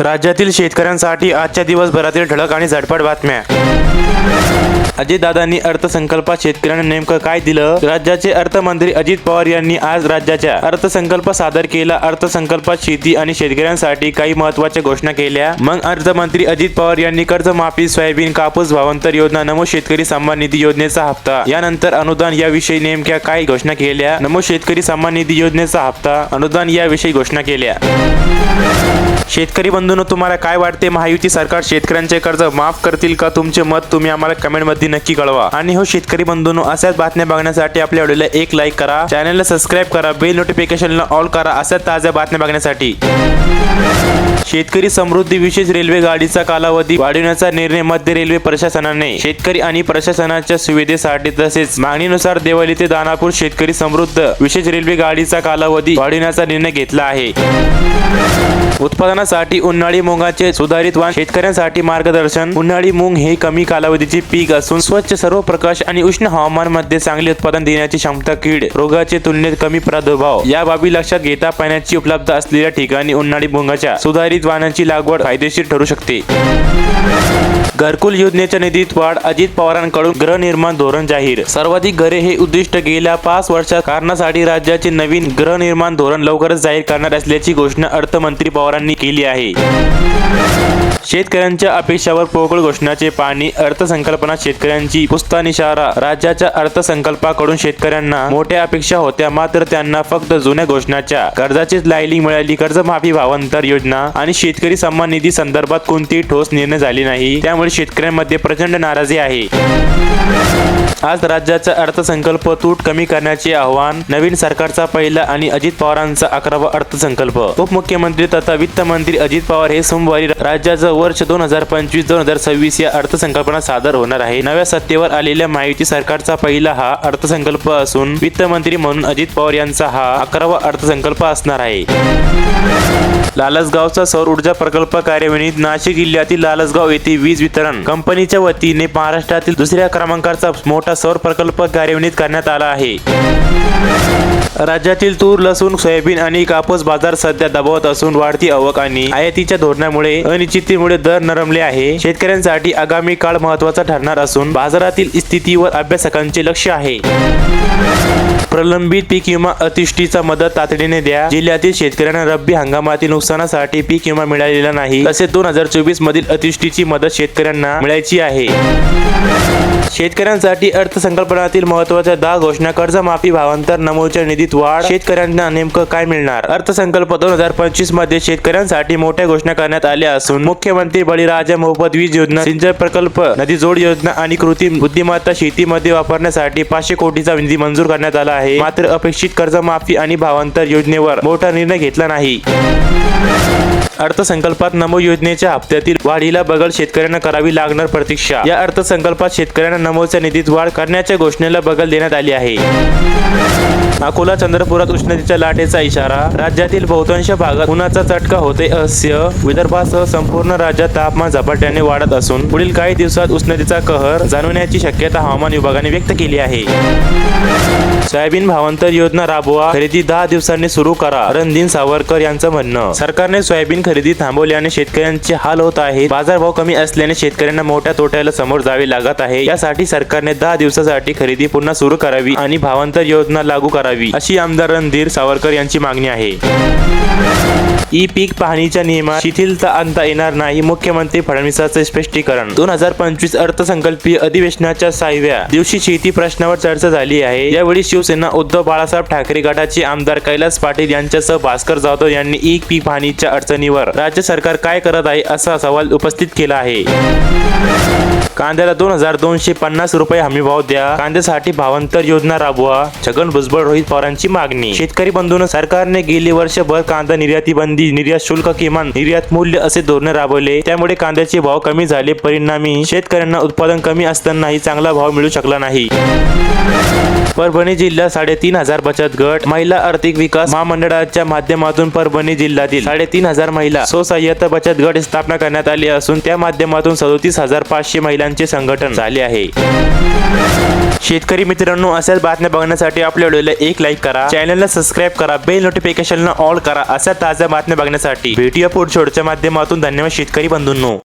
राज्यातील शेतकऱ्यांसाठी आजच्या दिवसभरातील ठळक आणि झटपट बातम्या. अजितदादांनी अर्थसंकल्पात शेतकऱ्यांना नेमकं काय दिलं? राज्याचे अर्थमंत्री अजित पवार यांनी आज राज्याच्या अर्थसंकल्प सादर केला. अर्थसंकल्पात शेती आणि शेतकऱ्यांसाठी काही महत्त्वाच्या घोषणा केल्या. मग अर्थमंत्री अजित पवार यांनी कर्जमाफी सोयाबीन कापूस भावांतर योजना नमो शेतकरी सन्मान निधी योजनेचा हप्ता यानंतर अनुदान याविषयी नेमक्या काय घोषणा केल्या? नमो शेतकरी सन्मान निधी योजनेचा हप्ता अनुदान याविषयी घोषणा केल्या. शेतकरी बंधूंनो तुम्हाला काय वाटते? महायुती सरकार शेतकऱ्यांचे कर्ज माफ करतील का? तुमचे मत तुम्ही आम्हाला कमेंटमध्ये नक्की कळवा. आणि हो शेतकरी बंधूंनो अशाच बातम्या बघण्यासाठी आपल्या व्हिडिओला एक लाईक करा. चॅनलला सबस्क्राईब करा. बेल नोटिफिकेशनला ऑल करा. अशा ताज्या बातम्या बघण्यासाठी. शेतकरी समृद्धी विशेष रेल्वे गाडीचा कालावधी वाढवण्याचा निर्णय मध्य रेल्वे प्रशासनाने. शेतकरी आणि प्रशासनाच्या सुविधेसाठी तसेच मागणीनुसार देवली ते दानापूर शेतकरी समृद्ध विशेष रेल्वे गाडीचा कालावधी वाढवण्याचा निर्णय घेतला आहे. उत्पादनासाठी उन्हाळी मुगाचे सुधारित वाण शेतकऱ्यांसाठी मार्गदर्शन. उन्हाळी मुंग हे कमी काल कालावधीचे पीक असून स्वच्छ सर्व प्रकाश आणि उष्ण हवामानमध्ये चांगले उत्पादन देण्याची क्षमता कीड रोगाचे तुलनेत कमी प्रादुर्भाव. या बाबी लक्षात घेता पाण्याची उपलब्ध असलेल्या ठिकाणी उन्हाळी मुगाच्या सुधारित वाणांची लागवड फायदेशीर ठरू शकते. घरकुल योजनेच्या निधीत वाढ अजित पवारांकडून गृहनिर्माण धोरण जाहीर. सर्वाधिक घरे हे उद्दिष्ट गेल्या पाच वर्षात कारणासाठी राज्याचे नवीन गृहनिर्माण धोरण लवकरच जाहीर करणार असल्याची घोषणा अर्थमंत्री पवारांनी केली आहे. शेतकऱ्यांच्या अपेक्षावर पोकळ घोषणाचे पाणी अर्थसंकल्पना शेतकऱ्यांची. पुस्ता निशारा. राज्याच्या अर्थसंकल्पाकडून शेतकऱ्यांना मोठ्या अपेक्षा होत्या मात्र त्यांना फक्त जुन्या घोषणाच्या. कर्जाचीच लायली मिळाली कर्जमाफी भावांतर योजना आणि शेतकरी सन्मान निधी संदर्भात कोणतीही ठोस निर्णय झाले नाही. त्यामुळे शेतकऱ्यांमध्ये प्रचंड नाराजी आहे. आज राज्याचा अर्थसंकल्प तूट कमी करण्याचे आव्हान नवीन सरकारचा पहिला आणि अजित पवारांचा अकरावा अर्थसंकल्प. उपमुख्यमंत्री तथा वित्त मंत्री अजित पवार हे सोमवारी राज्याचं वर्ष दोन हजार पंचवीस दोन हजार सव्वीस या अर्थसंकल्प अर्थसंकल्पना सादर होणार आहे. नव्या सत्तेवर आलेल्या महायुती सरकारचा पहिला हा अर्थसंकल्प असून वित्तमंत्री म्हणून अजित पवार यांचा हा अकरावा अर्थसंकल्प असणार आहे. लालसगावचा सौर ऊर्जा प्रकल्प कार्यान्वित. नाशिक जिल्ह्यातील लालसगाव येथे वीज वितरण. कंपनीच्या वतीने महाराष्ट्रातील दुसऱ्या क्रमांकाचा मोठा सौर प्रकल्प कार्यान्वित करण्यात आला आहे. राज्यातील तूर लसूण सोयाबीन आणि कापूस बाजार सध्या दबावत असून वाढती आवक आणि आयातीच्या धोरणामुळे अनिश्चिततेमुळे दर नरमले आहे. शेतकऱ्यांसाठी आगामी काळ महत्त्वाचा ठरणार असून बाजारातील स्थितीवर अभ्यासकांचे लक्ष आहे. प्रलंबित पीक विमा अतिष्ठीचा मदत तातडीने द्या. जिल्ह्यातील शेतकऱ्यांना रब्बी हंगामातील नुकसानासाठी पीक विमा मिळालेला नाही. तसेच दोन हजार चोवीस मधील अतिष्ठीची मदत शेतकऱ्यांना मिळायची आहे. शेतकऱ्यांसाठी अर्थसंकल्पनातील महत्त्वाच्या दहा घोषणा. कर्जमाफी भावांतर नमूच्या निधीत वाढ. शेतकऱ्यांना नेमकं काय मिळणार? अर्थसंकल्प दोन हजार पंचवीसमध्ये शेतकऱ्यांसाठी मोठ्या घोषणा करण्यात आल्या असून मुख्यमंत्री बळीराजा मोफत वीज योजना सिंचन प्रकल्प नदी जोड योजना आणि कृत्रिम बुद्धिमत्ता शेतीमध्ये वापरण्यासाठी पाचशे कोटीचा निधी मंजूर करण्यात आला आहे. मात्र अपेक्षित कर्जमाफी आणि भावांतर योजनेवर मोठा निर्णय घेतला नाही. अर्थसंकल्पात नमो योजनेच्या हप्त्यातील वाढीला बगल शेतकऱ्यांना करावी लागणार प्रतीक्षा. या अर्थसंकल्पात शेतकऱ्यांना नमोच्या निधीत वाढ करण्याच्या घोषणेला बगल देण्यात आली आहे. अकोला चंद्रपुरात उष्णतेच्या लाटेचा इशारा. राज्यातील बहुतांश भागात उन्हाचा चटका होते अस्य. विदर्भासह संपूर्ण राज्यात तापमान झपाट्याने वाढत असून पुढील काही दिवसात उष्णतेचा कहर जाणवण्याची शक्यता हवामान विभागाने व्यक्त केली आहे. सोयाबीन भावांतर योजना राबवा. खरेदी दहा दिवसांनी सुरू करा. रणदीन सावरकर यांचं म्हणणं. सरकारने सोयाबीन खरेदी थांबवल्याने शेतकऱ्यांचे हाल होत आहे बाजारभाव कमी असल्याने शेतकऱ्यांना मोठ्या तोट्याला समोर जावे लागत आहे. यासाठी सरकारने दहा दिवसासाठी खरेदी पुन्हा सुरू करावी आणि भावांतर योजना लागू करावी अशी आमदार रणधीर सावरकर यांची मागणी आहे. ई पीक पाहणीच्या नियमात शिथिलता आणता येणार नाही मुख्यमंत्री फडणवीसांचे स्पष्टीकरण. दोन हजार पंचवीस अर्थसंकल्पीय अधिवेशनाच्या सहाव्या दिवशी शेती प्रश्नावर चर्चा झाली आहे. यावेळी शिवसेना उद्धव बाळासाहेब ठाकरे गटाचे आमदार कैलास पाटील यांच्यासह भास्कर जाधव यांनी ई पीक पाहणीच्या अडचणीवर राज्य सरकार काय करत आहे असा सवाल उपस्थित केला आहे. कांद्याला दोन हजार दोनशे पन्नास रुपये हमी भाव द्या. कांद्यासाठी भावांतर योजना राबवा. छगन भुजबळ रोहित पवारांची मागणी. शेतकरी बंधून सरकारने गेली वर्षभर कांदा निर्याती बंदी निर्यात शुल्क किमान निर्यात मूल्य असे धोरण राबवले. त्यामुळे कांद्याचे भाव कमी झाले. परिणामी शेतकऱ्यांना उत्पादन कमी असतानाही चांगला भाव मिळू शकला नाही. परभणी जिल्हा साडेतीन हजार बचत गट. महिला आर्थिक विकास महामंडळाच्या माध्यमातून परभणी जिल्ह्यातील साडेतीन हजार महिला महिला स्वसहाय्यता बचत गट स्थापना करण्यात आली असून त्या माध्यमातून सदोतीस हजार पाचशे महिलांचे संघटन झाले आहे. शेतकरी मित्रांनो अशाच बातम्या बघण्यासाठी आपल्या व्हिडिओला एक लाईक करा. चॅनलला सबस्क्राईब करा. बेल नोटिफिकेशनला ऑल करा. अशा ताज्या बातम्या बघण्यासाठी व्हिडिओ पुढच्या माध्यमातून. धन्यवाद शेतकरी बंधूंनो.